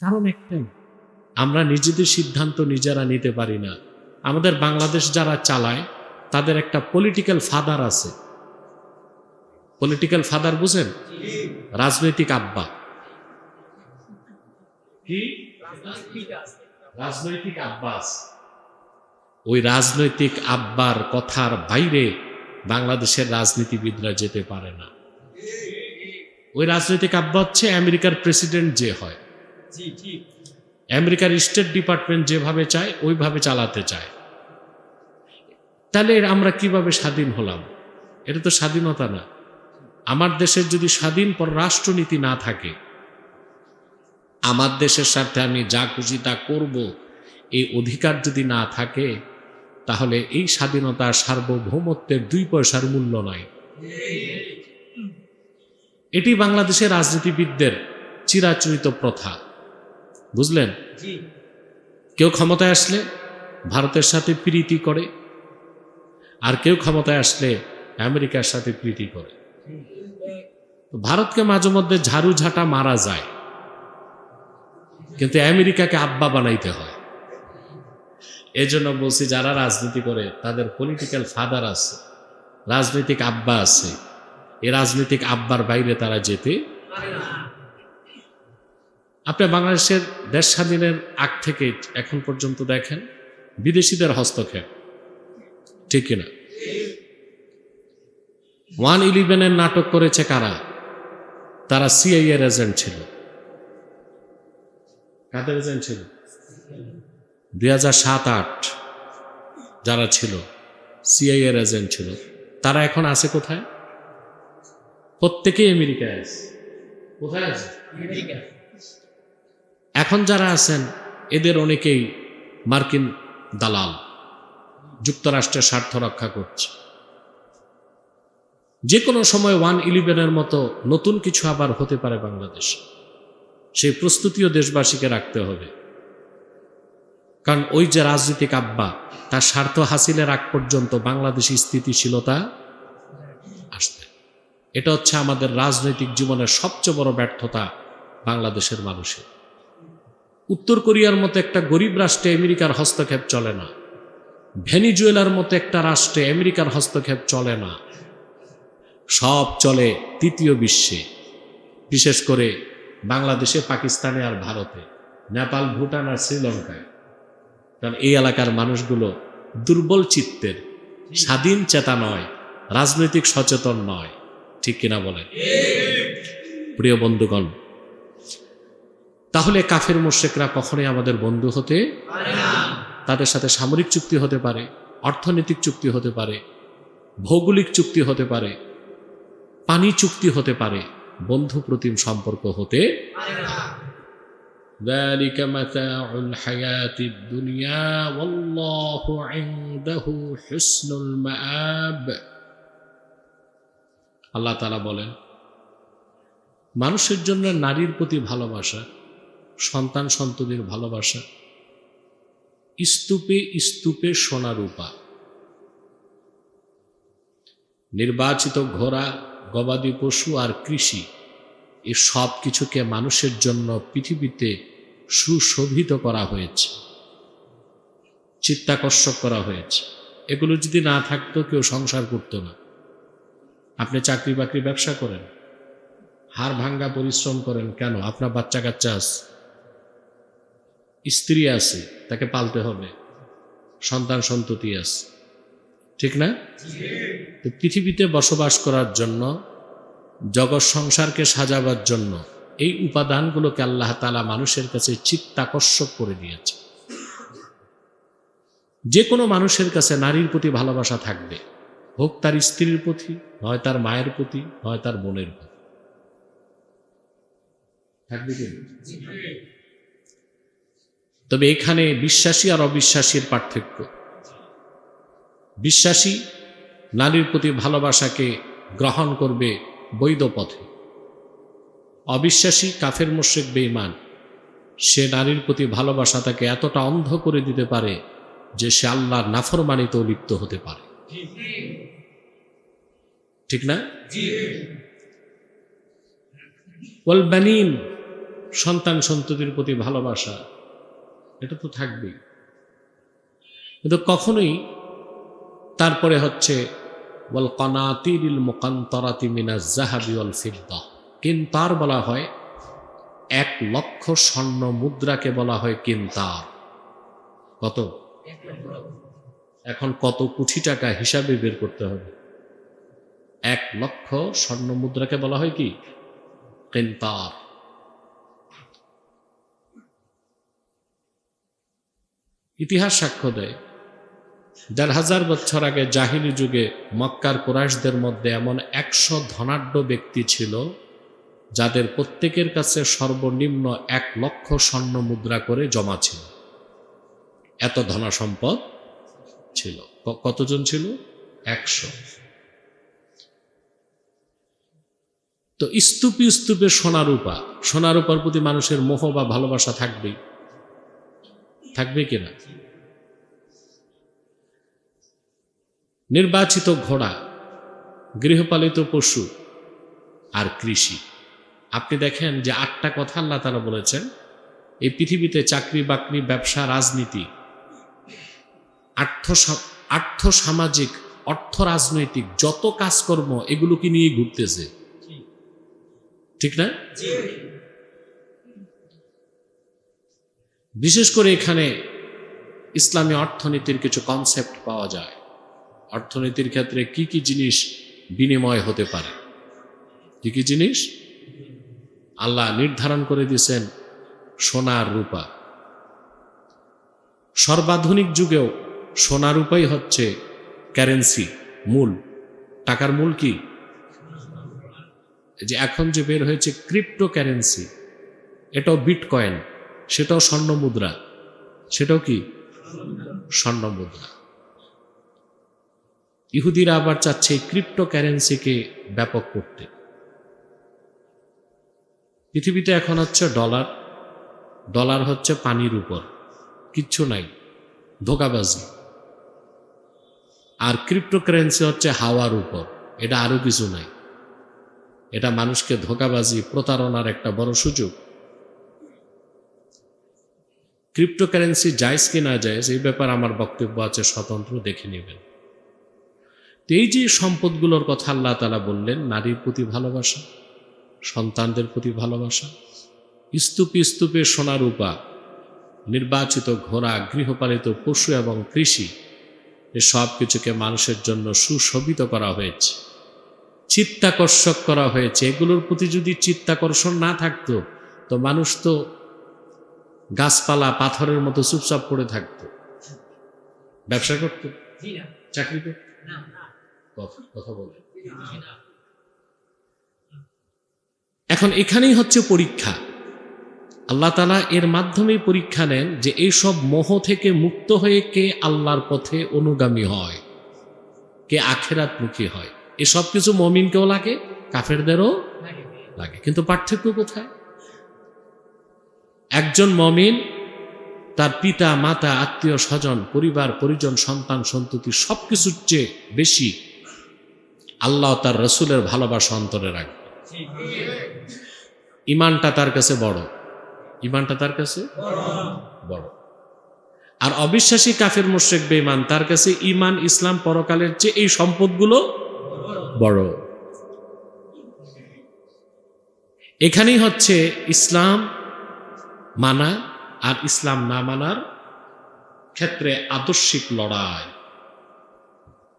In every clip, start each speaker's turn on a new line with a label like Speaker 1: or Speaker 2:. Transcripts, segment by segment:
Speaker 1: কারণ একটাই, আমরা নিজেদের সিদ্ধান্ত নিজেরা নিতে পারি না। আমাদের বাংলাদেশ যারা চালায়, তাদের একটা পলিটিক্যাল ফাদার আছে। পলিটিক্যাল ফাদার বুঝেন? রাজনৈতিক আব্বা। কি? রাজনৈতিক আব্বা আছে। ওই রাজনৈতিক আব্বার কথার বাইরে বাংলাদেশের রাজনীতিবিদরা যেতে পারে না। ওই রাজনৈতিক আব্বা হচ্ছে আমেরিকার প্রেসিডেন্ট যে হয়। আমেরিকার স্টেট ডিপার্টমেন্ট যেভাবে চায়, ওইভাবে চালাতে চায়। তাহলে আমরা কীভাবে স্বাধীন হলাম? এটা তো স্বাধীনতা না। আমার দেশের যদি স্বাধীন পররাষ্ট্রনীতি না থাকে, আমার দেশের সাথে আমি যা খুশি তা করব, এই অধিকার যদি না থাকে, তাহলে এই স্বাধীনতা সার্বভৌমত্বের দুই পয়সার মূল্য নয়। এটি বাংলাদেশের রাজনীতিবিদদের চিরাচরিত প্রথা। বুঝলেন? কেউ ক্ষমতায় আসলে ভারতের সাথে প্রীতি করে আর কেউ ক্ষমতায় আসলে আমেরিকার সাথে প্রীতি করে। ভারতকে মাঝে মধ্যে ঝাড়ু ঝাঁটা মারা যায় কিন্তু আমেরিকাকে আব্বা বানাইতে হয়। এজন্য বলছি যারা রাজনীতি করে তাদের পলিটিক্যাল ফাদার আছে রাজনৈতিক আব্বা আছে। এই রাজনৈতিক আব্বার বাইরে তারা যেতে আপনি বাংলাদেশের দেশ স্বাধীনের আগ থেকে এখন পর্যন্ত দেখেন বিদেশিদের হস্তক্ষেপ, ঠিক কিনা? ওয়ান ইলেভেনের নাটক করেছে কারা? তারা সিআইএর এজেন্ট ছিল। কাদের এজেন্ট ছিল? দুই হাজার সাত, আট যারা ছিল সিআইএর এজেন্ট ছিল। তারা এখন আছে কোথায়? প্রত্যেকেই আমেরিকায় আছে। কোথায় আছে? এখন যারা আছেন, এদের অনেকেই মার্কিন দালাল, যুক্তরাষ্ট্রের স্বার্থ রক্ষা করছে। যে কোনো সময় ওয়ান ইলেভেনের মতো নতুন কিছু আবার হতে পারে বাংলাদেশে। সেই প্রস্তুতিও দেশবাসীকে রাখতে হবে। কারণ ওই যে রাজনৈতিক আব্বা, তার স্বার্থ হাসিলের আগ পর্যন্ত বাংলাদেশি স্থিতিশীলতা আসবে। এটা হচ্ছে আমাদের রাজনৈতিক জীবনের সবচেয়ে বড় ব্যর্থতা বাংলাদেশের মানুষের। উত্তর কোরিয়ার মতো একটা গরিব রাষ্ট্রে আমেরিকার হস্তক্ষেপ চলে না। ভেনিজুয়েলার মতো একটা রাষ্ট্রে আমেরিকার হস্তক্ষেপ চলে না। সব চলে তৃতীয় বিশ্বে। বিশেষ করে বাংলাদেশে, পাকিস্তানে আর ভারতে। নেপাল, ভুটান আর শ্রীলঙ্কায়। কারণ এই এলাকার মানুষগুলো দুর্বল চিত্তের, স্বাধীন চেতা নয় রাজনৈতিক সচেতন নয়। ঠিক কিনা বলেন? প্রিয় বন্ধুগণ তাহলে কাফের মোশেকরা কখনোই আমাদের বন্ধু হতে তাদের সাথে সামরিক চুক্তি হতে পারে, অর্থনৈতিক চুক্তি হতে পারে, ভৌগোলিক চুক্তি হতে পারে, পানি চুক্তি হতে পারে, বন্ধু প্রতিম সম্পর্ক হতে আল্লাহ বলেন, মানুষের জন্য নারীর প্রতি ভালোবাসা সন্তান সন্ততির ভালোবাসা। স্তূপে স্তূপে সোনা রূপা। নির্বাচিত ঘোড়া, গবাদি পশু আর কৃষি, এ সব কিছুকে মানুষের জন্য পৃথিবীতে সুশোভিত করা হয়েছে। চিত্তাকর্ষক করা হয়েছে। এগুলো যদি না থাকতো কেউ সংসার করতো না। আপনি চাকরি বাকরি ব্যবসা করেন। হাড় ভাঙ্গা পরিশ্রম করেন কেন? আপনার বাচ্চা কাচ্চা আছে। স্ত্রী আছে, তাকে পালতে হবে। সন্তান সন্ততি আছে। ঠিক না? পৃথিবীতে বসবাস করার জন্য, জগৎ সংসারকে সাজাবার জন্য এই উপাদানগুলোকে আল্লাহ তালা মানুষের কাছে চিত্তাকর্ষক করে দিয়েছে। যে কোনো মানুষের কাছে নারীর প্রতি ভালোবাসা থাকবে। হোক তার স্ত্রীর প্রতি নয় তার মায়ের প্রতি নয় তার বোনের প্রতি। থাকবে কি তবে এখানে বিশ্বাসী আর অবিশ্বাসীর পার্থক্য। বিশ্বাসী নারীর প্রতি ভালোবাসাকে গ্রহণ করবে বৈধ পথে। অবিশ্বাসী কাফের মোশেক বেঈমান, সে নারীর প্রতি ভালোবাসা তাকে এতটা অন্ধ করে দিতে পারে যে সে আল্লাহর নাফরমানিতেও লিপ্ত হতে পারে। ঠিক না? ওয়াল সন্তান সন্ততির প্রতি ভালোবাসা। এটা তো থাকবেই। কিন্তু কখনোই তারপরে হচ্ছে বল কনাতিরিল মোকান্তরাতি মিনা জাহাবি অল ফিদ্দা। কিন্তার বলা হয়, এক লক্ষ স্বর্ণ মুদ্রাকে বলা হয় কিন্তার। কত? এখন কত কোটি টাকা হিসাবে বের করতে হবে। এক লক্ষ স্বর্ণ মুদ্রাকে বলা হয় কি? কিন্তার। ইতিহাস সাক্ষ্য দেয়। দেড় হাজার বছর আগে জাহিলি যুগে মক্কার কোরাইশদের মধ্যে এমন একশো ধনাঢ্য ব্যক্তি ছিল, যাদের প্রত্যেকের কাছে সর্বনিম্ন এক লক্ষ স্বর্ণ মুদ্রা করে জমা ছিল। এত ধনা সম্পদ ছিল কতজন ছিল? একশো। তো স্তূপে স্তূপে সোনারূপা সোনারূপার প্রতি মানুষের মোহ বা ভালোবাসা থাকবেই। থাকবে কিনা? নির্বাচিত ঘোড়া গৃহপালিত পশু আর কৃষি। আপনি দেখেন যে আটটা কথা আল্লাহ তারা বলেছেন এই পৃথিবীতে চাকরি বাকরি ব্যবসা রাজনীতি আর্থ আর্থ সামাজিক অর্থ রাজনৈতিক যত কাজকর্ম এগুলোকে নিয়ে ঘুরতেছে। ঠিক না? বিশেষ করে এখানে ইসলামী অর্থনীতির কিছু কনসেপ্ট পাওয়া যায়। অর্থনীতির ক্ষেত্রে কি কি জিনিস বিনিময় হতে পারে? কি কি জিনিস? আল্লাহ নির্ধারণ করে দিয়েছেন সোনার রূপা। সর্বাধুনিক যুগেও সোনা রূপাই হচ্ছে কারেন্সি মূল। টাকার মূল কি? যে এখন যে বের হয়েছে ক্রিপ্টো কারেন্সি এটাও বিটকয়েন সেটাও স্বর্ণ মুদ্রা। সেটাও কি? স্বর্ণ মুদ্রা। ইহুদিরা আবার চাচ্ছে ক্রিপ্টো কারেন্সিকে ব্যাপক করতে। পৃথিবীতে এখন হচ্ছে ডলার ডলার হচ্ছে পানির উপর। কিচ্ছু নাই। ধোকাবাজি। আর ক্রিপ্টোকারেন্সি হচ্ছে হাওয়ার উপর। এটা আরও কিছু নাই। এটা মানুষকে ধোকাবাজি, প্রতারণার একটা বড় সুযোগ। ক্রিপ্টোকারেন্সি যাইজ কি না যায়জ এই ব্যাপারে আমার বক্তব্য আছে, স্বতন্ত্র দেখে নেবেন। তো এই যে সম্পদগুলোর কথা আল্লাহ তালা বললেন, নারীর প্রতি ভালোবাসা, সন্তানদের প্রতি ভালোবাসা, স্তূপে স্তূপে সোনারূপা নির্বাচিত ঘোড়া, গৃহপালিত পশু এবং কৃষি সব কিছুকে মানুষের জন্য সুশোভিত করা হয়েছে, চিত্তাকর্ষক করা হয়েছে। এগুলোর প্রতি যদি চিত্তাকর্ষণ না থাকতো, তো মানুষ তো গাছপালা পাথরের মতো চুপচাপ পড়ে থাকতো। ব্যবসা করতো? চাকরি করতো? কথা বলে। এখন এখানেই হচ্ছে পরীক্ষা। আল্লাহ তালা এর মাধ্যমেই পরীক্ষা নেন যে এইসব মোহ থেকে মুক্ত হয়ে কে আল্লাহর পথে অনুগামী হয় কে আখেরাতমুখী হয়। এসব কিছু মমিনকেও লাগে কাফেরদেরও লাগে। কিন্তু পার্থক্য কোথায়? একজন মমিন, তার পিতা, মাতা, আত্মীয়, স্বজন, পরিবার, পরিজন, সন্তান, সন্ততি সব কিছুর চেয়ে বেশি আল্লাহ তার রসুলের ভালোবাসা অন্তরে রাখবে। ইমানটা তার কাছে বড়। ইমানটা তার কাছে বড়। আর অবিশ্বাসী কাফের, মুশ্রেক, বেঈমান, তার কাছে ইমান ইসলাম, পরকালের চেয়ে এই সম্পদগুলো বড়। এখানেই হচ্ছে ইসলাম মানা আর ইসলাম না মানার ক্ষেত্রে আদর্শিক লড়াই।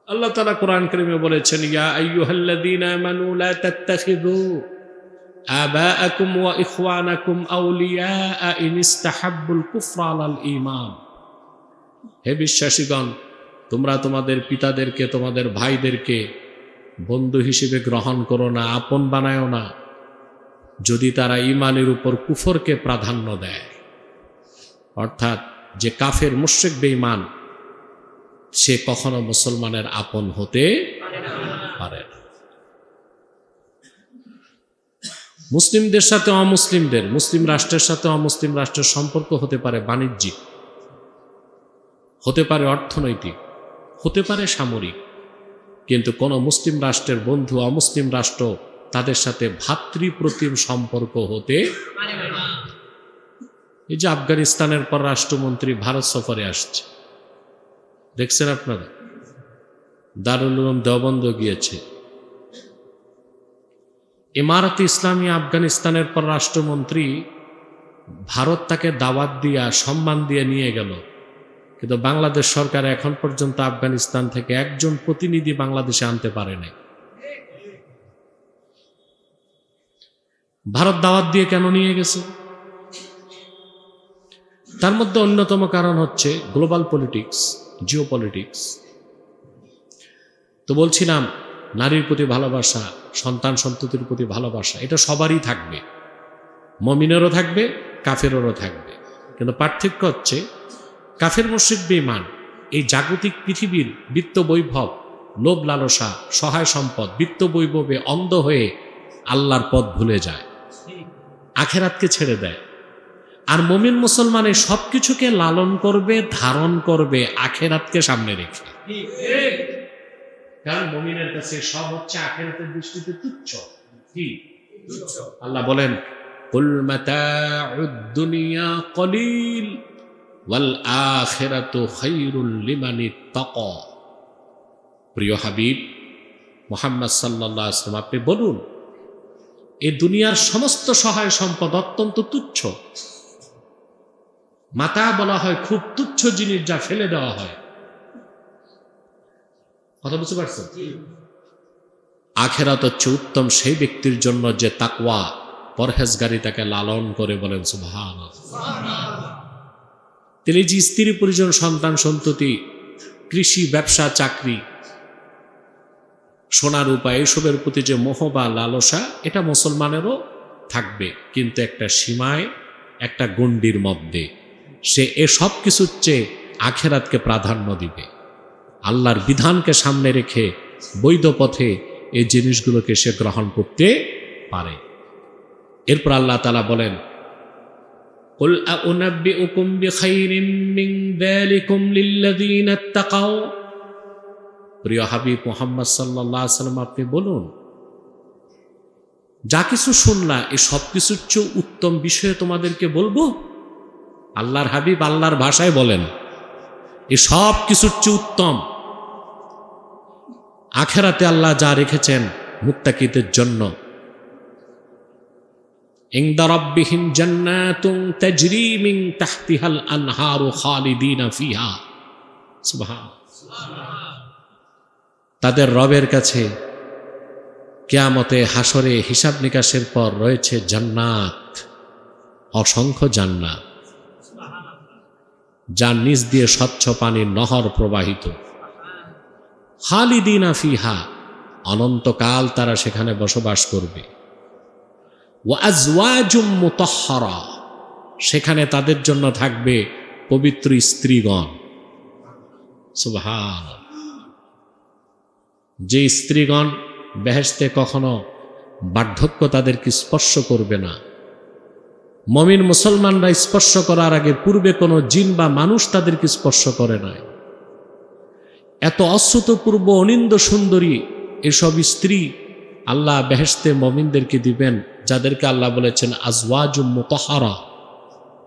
Speaker 1: আল্লাহ তালা কোরআন করিমে বলেছেন, ইয়া আইয়ুহাল্লাযীনা আমানু লা তাত্তাখিযু আবাআকুম কুফরা আলাল ঈমান। হে বিশ্বাসীগণ, তোমরা তোমাদের পিতাদেরকে, তোমাদের ভাইদেরকে বন্ধু হিসেবে গ্রহণ করো না, আপন বানায়ও না। যদি তারা ইমানের উপর কুফরকে প্রাধান্য দেয়। অর্থাৎ যে কাফের মুশ্রিক বেঈমান, সে কখনো মুসলমানের আপন হতে পারে না। মুসলিমদের সাথে অমুসলিমদের, মুসলিম রাষ্ট্রের সাথে অমুসলিম রাষ্ট্রের সম্পর্ক হতে পারে বাণিজ্যিক, হতে পারে অর্থনৈতিক, হতে পারে সামরিক। কিন্তু কোনো মুসলিম রাষ্ট্রের বন্ধু অমুসলিম রাষ্ট্র তাদের সাথে ভাতৃপ্রতিম সম্পর্ক হতে এই যে আফগানিস্তানের পররাষ্ট্রমন্ত্রী ভারত সফরে আসছে। দেখছেন আপনারা? দারুল উলুম দেওবন্দ গিয়েছে। ইমারত ইসলামী আফগানিস্তানের পররাষ্ট্রমন্ত্রী ভারত তাকে দাওয়াত দিয়া, সম্মান দিয়ে নিয়ে গেল। কিন্তু বাংলাদেশ সরকার এখন পর্যন্ত আফগানিস্তান থেকে একজন প্রতিনিধি বাংলাদেশে আনতে পারে নাই। ভারত দাওয়াত দিয়ে কেন নিয়ে গেছে? তার মধ্যে অন্যতম কারণ হচ্ছে গ্লোবাল পলিটিক্স জিও পলিটিক্স তো বলছিলাম, নারীর প্রতি ভালোবাসা, সন্তান সন্ততির প্রতি ভালোবাসা, এটা সবারই থাকবে। মমিনেরও থাকবে কাফেরও থাকবে। কিন্তু পার্থক্য হচ্ছে, কাফের মসজিদ বেমান এই জাগতিক পৃথিবীর বিত্ত বৈভব, লোভ লালসা, সহায় সম্পদ, বিত্ত বৈভবে অন্ধ হয়ে আল্লাহর পথ ভুলে যায়। আখেরাতকে ছেড়ে দেয়। আর মমিন মুসলমানের সব কিছুকে লালন করবে ধারণ করবে আখেরাতকে সামনে রেখে। কারণ মমিনের কাছে সব হচ্ছে আখেরাতের দৃষ্টিতে তুচ্ছ। কি আল্লাহ বলেন ওয়াল আখিরাতু খায়রুল লিমানি প্রিয় হাবিব মোহাম্মদ সাল্লাল্লাহু আলাইহি আপনি বলুন এই দুনিয়ার সমস্ত সহায় সম্পদ অত্যন্ত তুচ্ছ। মাতা বলা হয় খুব তুচ্ছ জিনিস যা ফেলে দেওয়া হয়। কথা বুঝতে পারছেন? আখেরাত হচ্ছে উত্তম সেই ব্যক্তির জন্য যে তাকওয়া পরহেজগারি তাকে লালন করে বলেন সুভান তিনি যে স্ত্রী পরিজন সন্তান সন্ততি কৃষি ব্যবসা চাকরি সোনার উপায় এসবের প্রতি যে মোহ বা লালসা এটা মুসলমানেরও থাকবে কিন্তু একটা সীমায় একটা গণ্ডির মধ্যে সে এ সব কিছুর চেয়ে আখেরাতকে প্রাধান্য দিবে আল্লাহর বিধানকে সামনে রেখে বৈধ পথে এই জিনিসগুলোকে সে গ্রহণ করতে পারে এরপর আল্লাহ তালা বলেন قل أنبئكم بخير من ذلكم للذين اتقوا প্রিয় হাবিব মোহাম্মদ সাল্লাহ সাল্লাম, আপনি বলুন, যা কিছু শুনলা এই সব কিছুর চেয়ে উত্তম বিষয়ে তোমাদেরকে বলব? আল্লাহর হাবিব আল্লাহর ভাষায় বলেন এই সব কিছুর চেয়ে উত্তম। আখেরাতে আল্লাহ যা রেখেছেন মুক্তাকিদের জন্য। ইংদারব্বিহিম জান্নাতুন তাজরি মিন তাহতিহাল আনহারু খালিদিনা ফিহা। সুবহান তাদের রবের কাছে কেয়ামতে হাসরে হিসাব নিকাশের পর রয়েছে জান্নাত, অসংখ্য জান্নাত যার নিচ দিয়ে স্বচ্ছ পানির নহর প্রবাহিত। খালিদিনা ফিহা, অনন্তকাল তারা সেখানে বসবাস করবে। সেখানে তাদের জন্য থাকবে পবিত্র স্ত্রীগণ। সুবহান যে স্ত্রীগণ বেহেস্তে কখনো বার্ধক্য তাদেরকে স্পর্শ করবে না। মমিন মুসলমানরা স্পর্শ করার আগে পূর্বে কোনো জিন বা মানুষ তাদেরকে স্পর্শ করে নাই। এত অশ্রুতপূর্ব, অনিন্দ সুন্দরী এসব স্ত্রী আল্লাহ বেহেস্তে মমিনদেরকে দিবেন, যাদেরকে আল্লাহ বলেছেন আজওয়াজ মোতহারা,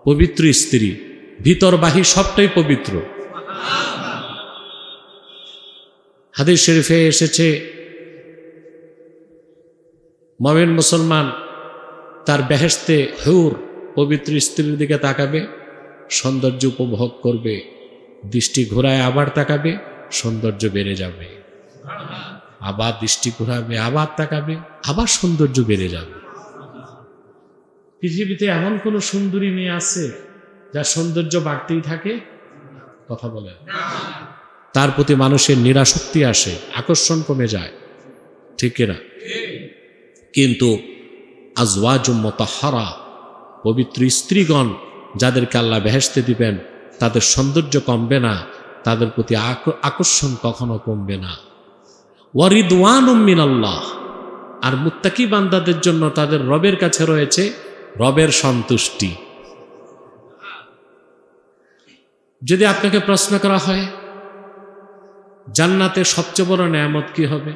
Speaker 1: পবিত্র স্ত্রী। ভিতর বাহির সবটাই পবিত্র। হাদিস শরীফে এসেছে, মমিন মুসলমান তার বেহেস্তে হেউর পবিত্র স্ত্রীর দিকে তাকাবে, সৌন্দর্য উপভোগ করবে, দৃষ্টি ঘোরায় আবার তাকাবে, সৌন্দর্য বেড়ে যাবে। আবার দৃষ্টি ঘোরাবে, আবার তাকাবে, আবার সৌন্দর্য বেড়ে যাবে। পৃথিবীতে এমন কোনো সুন্দরী মেয়ে আছে যার সৌন্দর্য বাড়তেই থাকে? কথা বলেন। তার প্রতি মানুষের নিরাশক্তি আসে, আকর্ষণ কমে যায়। ঠিক কিনা কিন্তু আজওয়াজ মতাহারা, পবিত্র স্ত্রীগণ যাদেরকে আল্লাহ বেহেসতে দিবেন, তাদের সৌন্দর্য কমবে না, তাদের প্রতি আকর্ষণ কখনো কমবে না। ওয়ারিদওয়ান উম্মিন আল্লাহ আর মুত্তাকি বান্দাদের জন্য তাদের রবের কাছে রয়েছে রবের সন্তুষ্টি। যদি আপনাকে প্রশ্ন করা হয় জান্নাতের সবচেয়ে বড় নেয়ামত কি হবে?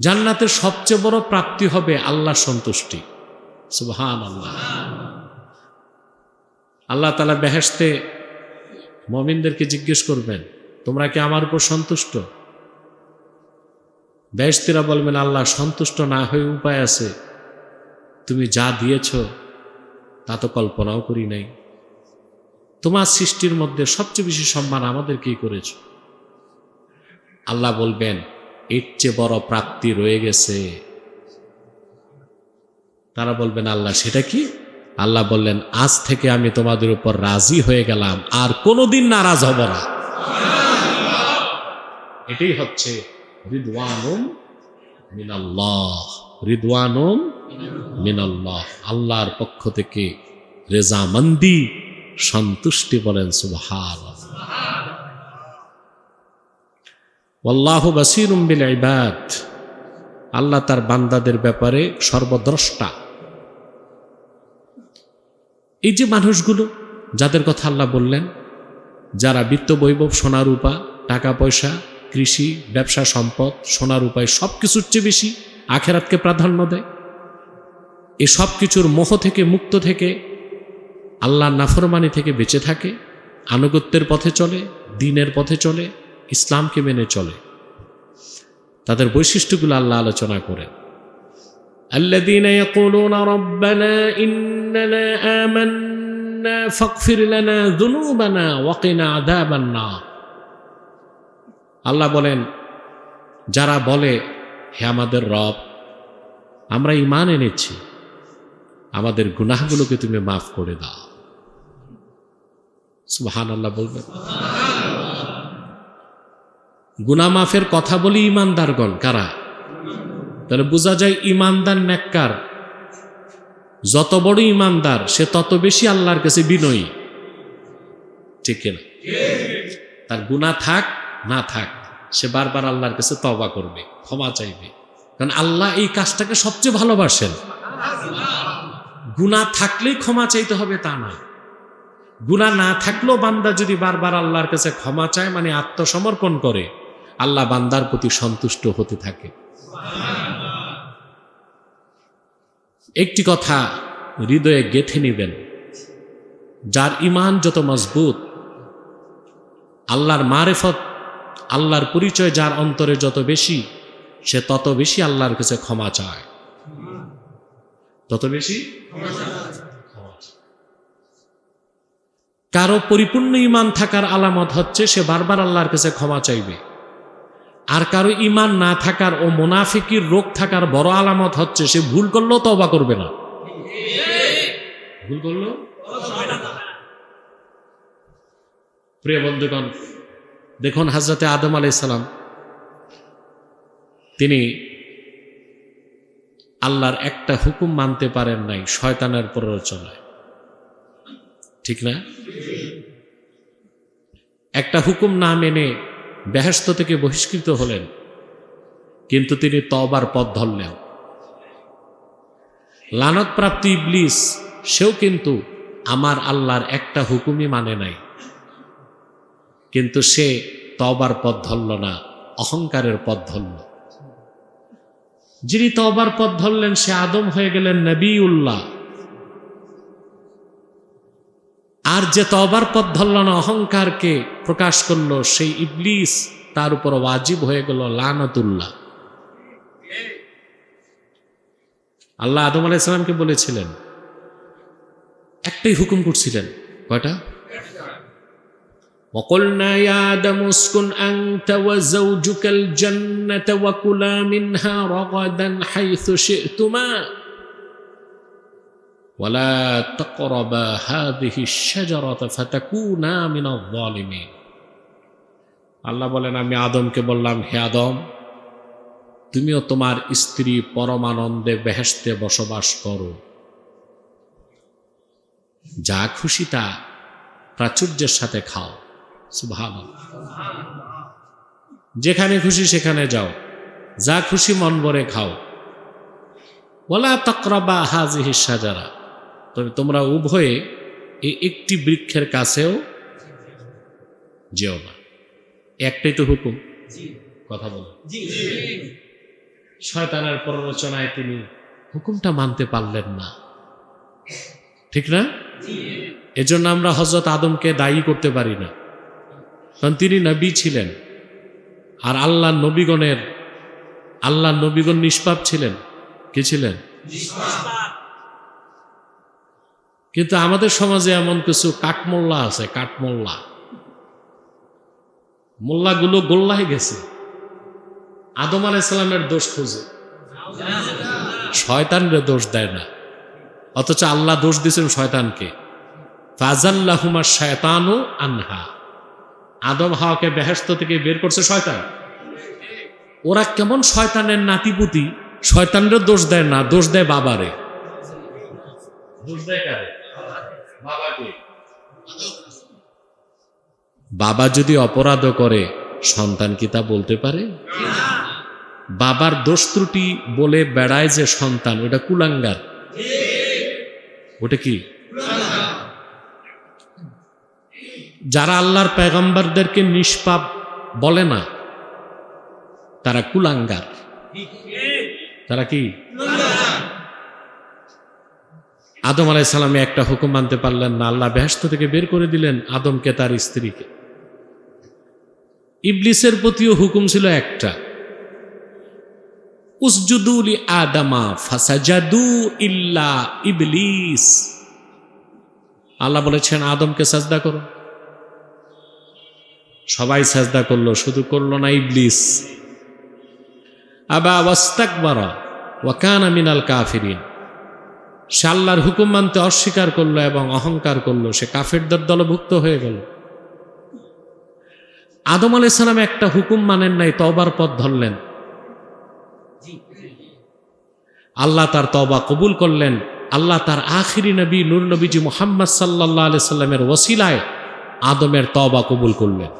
Speaker 1: জান্নাতের সবচেয়ে বড় প্রাপ্তি হবে আল্লাহ সন্তুষ্টি। সুবহান আল্লাহ আল্লাহ তালা বেহেস্তে মমিনদেরকে জিজ্ঞেস করবেন, তোমরা কি আমার উপর সন্তুষ্ট? বেহেস্তিরা বলবেন, আল্লাহ সন্তুষ্ট না হয়ে উপায় আছে। তুমি যা দিয়েছ, তা তো কল্পনাও করি নাই। তোমার সৃষ্টির মধ্যে সবচেয়ে বেশি সম্মান আমাদেরকেই করেছ। আল্লাহ বলবেন, এর চেয়ে বড় প্রাপ্তি রয়ে গেছে। তারা বলবেন, আল্লাহ, সেটা কি? আল্লাহ বললেন, আজ থেকে আমি তোমাদের উপর রাজি হয়ে গেলাম, আর কোনোদিন নারাজ হব না। এটাই হচ্ছে আল্লাহর পক্ষ থেকে রেজামন্দি সন্তুষ্টি বলেন সুবহান আল্লাহ বাসিরুম বিল ইবাদ। আল্লাহ তার বান্দাদের ব্যাপারে সর্বদ্রষ্টা। এই যে মানুষগুলো, যাদের কথা আল্লাহ বললেন, যারা বিত্ত বৈভব সোনার রূপা, টাকা পয়সা, কৃষি, ব্যবসা, সম্পদ, সোনার উপায় সব কিছুর চেয়ে বেশি আখেরাতকে প্রাধান্য দেয়। এই সব কিছুর মোহ থেকে মুক্ত থেকে আল্লাহ নাফরমানি থেকে বেঁচে থাকে, আনুগত্যের পথে চলে, দিনের পথে চলে ইসলামকে মেনে চলে তাদের বৈশিষ্ট্যগুলো আল্লাহ আলোচনা করেন الذين يقولون ربنا إننا آمنا فاغفر لنا ذنوبنا وقنا عذاب النار আল্লাহ বলেন যারা বলে হে আমাদের রব আমরা ইমান এনেছি আমাদের গুনাহগুলোকে তুমি মাফ করে দাও সুবহান আল্লাহ বলবেন গুনা মাফের কথা বলি ইমানদারগণ, কারা? তাহলে বোঝা যায় ইমানদার নেককার। যত বড় ইমানদার, সে তত বেশি আল্লাহর কাছে বিনয়ী। ঠিক কিনা তার গুণা থাক, না থাক, সে বারবার আল্লাহর কাছে তবা করবে, ক্ষমা চাইবে। কারণ আল্লাহ এই কাজটাকে সবচেয়ে ভালোবাসেন। গুণা থাকলেই ক্ষমা চাইতে হবে, তা না গুণা না থাকলেও বান্দা যদি বারবার আল্লাহর কাছে ক্ষমা চায় মানে আত্মসমর্পণ করে আল্লাহ বান্দার প্রতি সন্তুষ্ট হতে থাকে। একটি কথা হৃদয়ে গেথে নেবেন, যার ইমান যত মজবুত, আল্লাহর মারেফত, আল্লাহর পরিচয় যার অন্তরে যত বেশি, সে তত বেশি আল্লাহর কাছে ক্ষমা চায়। তত বেশি কারও পরিপূর্ণ ইমান থাকার আলামত হচ্ছে সে বারবার আল্লাহর কাছে ক্ষমা চাইবে। আর কারও ইমান না থাকার ও মোনাফিকির রোগ থাকার বড় আলামত হচ্ছে, সে ভুল করলেও তবা করবে না। ভুল করল? প্রিয় বন্ধুগণ, দেখুন হাজরতে আদম আলাইসালাম তিনি আল্লাহর একটা হুকুম মানতে পারেন নাই শয়তানের প্ররোচনায়। ঠিক না? একটা হুকুম না মেনে বেহেস্ত থেকে বহিষ্কৃত হলেন, কিন্তু তিনি তবার পথ ধরলেন। লানতপ্রাপ্ত ইবলিস, সেও কিন্তু আমার আল্লাহর একটা হুকুমই মানে নাই। কিন্তু সে তবার পথ ধরল না, অহংকারের পথ ধরল। যিনি তবার পথ ধরলেন, সে আদম হয়ে গেলেন নবীউল্লাহ। আর যে তবার পথ ধরল না অহংকারকে প্রকাশ করলো সেই ইবলিস তার উপর ওয়াজিব হয়ে গেল লানতুল্লাহ আল্লাহ আদম আলাইসালামকে বলেছিলেন একটাই হুকুম করছিলেন কয়টা وقلنا يا آدم اسكن أنت وزوجك الجنة وكلا منها رغدا حيث شئتما ওয়ালা তকরবা হাদিহি সাজারত ফাতাকুনা মিনা যালিমিন। আল্লাহ বলেন, আমি আদমকে বললাম, হে আদম, তুমিও তোমার স্ত্রী পরমানন্দে বেহেস্তে বসবাস করো। যা খুশি তা প্রাচুর্যের সাথে খাও। সুভাব যেখানে খুশি সেখানে যাও, যা খুশি মন ভরে খাও। ওলা তকরাবা হাজিহির সাজারা তবে তোমরা উভয়ে এই একটি বৃক্ষের কাছেও যেও না। একটাই তো হুকুম। কথা বলো। শয়তানের প্ররোচনায় তিনি হুকুমটা মানতে পারলেন না। ঠিক না? এজন্য আমরা হজরত আদমকে দায়ী করতে পারি না। কারণ তিনি নবী ছিলেন। আর আল্লাহ নবীগণের আল্লাহ নবীগণ নিষ্পাপ ছিলেন। কি ছিলেন? কিন্তু আমাদের সমাজে এমন কিছু কাঠমোল্লা আছে, কাঠমোল্লা। মোল্লাগুলো গোল্লায় গেছে। আদম আলাইসালামের দোষ খুঁজে। শয়তানরে দোষ দেয় না। অথচ আল্লাহ দোষ দিয়েছেন শয়তানকে। ফাজাল্লাহুমা শয়তানু আনহা। আদম হাওয়াকে বেহেস্ত থেকে বের করছে শয়তান। ওরা কেমন শয়তানের নাতিপুতি, শয়তানের দোষ দেয় না, দোষ দেয় বাবারে। বাবা যদি অপরাধ করে, সন্তান কি তা বলতে পারে? বাবার দোষ ত্রুটি বলে বেড়ায় যে সন্তান, ওটা কুলাঙ্গার। ওটা কি? যারা আল্লাহর পেগম্বরদেরকে নিষ্পাপ বলে না, তারা কুলাঙ্গার। তারা কি? আদম আলাইসালামে একটা হুকুম মানতে পারলেন না, আল্লাহ বেহস্ত থেকে বের করে দিলেন আদমকে, তার স্ত্রীকে। ইবলিসের প্রতিও হুকুম ছিল একটা। উসজুদুলি আদামা ফাসাজাদু ইল্লা ইবলিস। আল্লাহ বলেছেন, আদমকে সাজদা করো। সবাই সাজদা করল, শুধু করল না ইবলিস। আবা ওয়াস্তাক বারা ওয়াকানা মিনাল কাফিরিন। সে আল্লাহর হুকুম মানতে অস্বীকার করল এবং অহংকার করল। সে কাফেরদের দলভুক্ত হয়ে গেল। আদম আলাইসালাম একটা হুকুম মানেন নাই তবার পথ ধরলেন। আল্লাহ তার তবা কবুল করলেন। আল্লাহ তার আখিরি নবী, নূর নবীজি মোহাম্মদ সাল্লাহ আলি সাল্লামের ওসিলায় আদমের তবা কবুল করলেন।